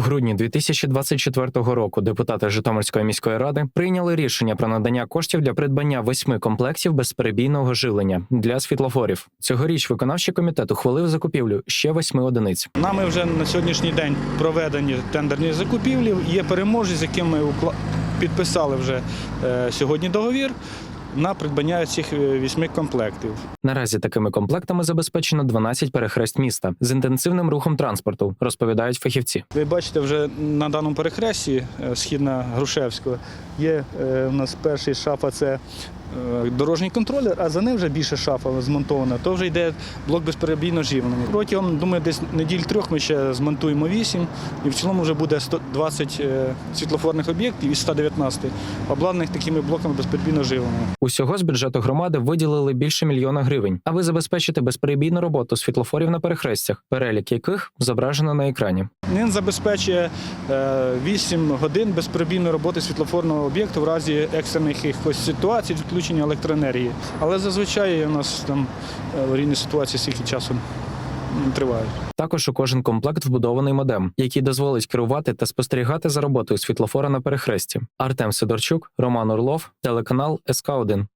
В грудні 2024 року депутати Житомирської міської ради прийняли рішення про надання коштів для придбання восьми комплектів безперебійного живлення для світлофорів. Цьогоріч виконавчий комітет ухвалив закупівлю ще восьми одиниць. Нами вже на сьогоднішній день проведені тендерні закупівлі. Є переможці, з якими підписали вже е, сьогодні договір на придбання цих е, вісьми комплектів. Наразі такими комплектами забезпечено 12 перехрест міста з інтенсивним рухом транспорту, розповідають фахівці. Ви бачите, вже на даному перехресті е, східна Грушевського є е, у нас перший шафа це дорожній контролер, а за ним вже більше шафа змонтована. То вже йде блок безперебійного живлення. Протягом думаю, десь неділь трьох ми ще змонтуємо вісім, і в цілому вже буде 120 е, світлофорних об'єктів із 119 обладнаних такими блоками безперебійного живлення. Усього з бюджету громади виділили більше мільйона гривень, аби забезпечити безперебійну роботу світлофорів на перехрестях, перелік яких зображено на екрані. Він забезпечує е, 8 годин безперебійної роботи світлофорного об'єкту в разі екстрених якихось ситуацій відключення електроенергії. Але зазвичай у нас там е, аварійні ситуації скільки часу тривають. Також у кожен комплект вбудований модем, який дозволить керувати та спостерігати за роботою світлофора на перехресті. Артем Сидорчук, Роман Орлов, телеканал СК 1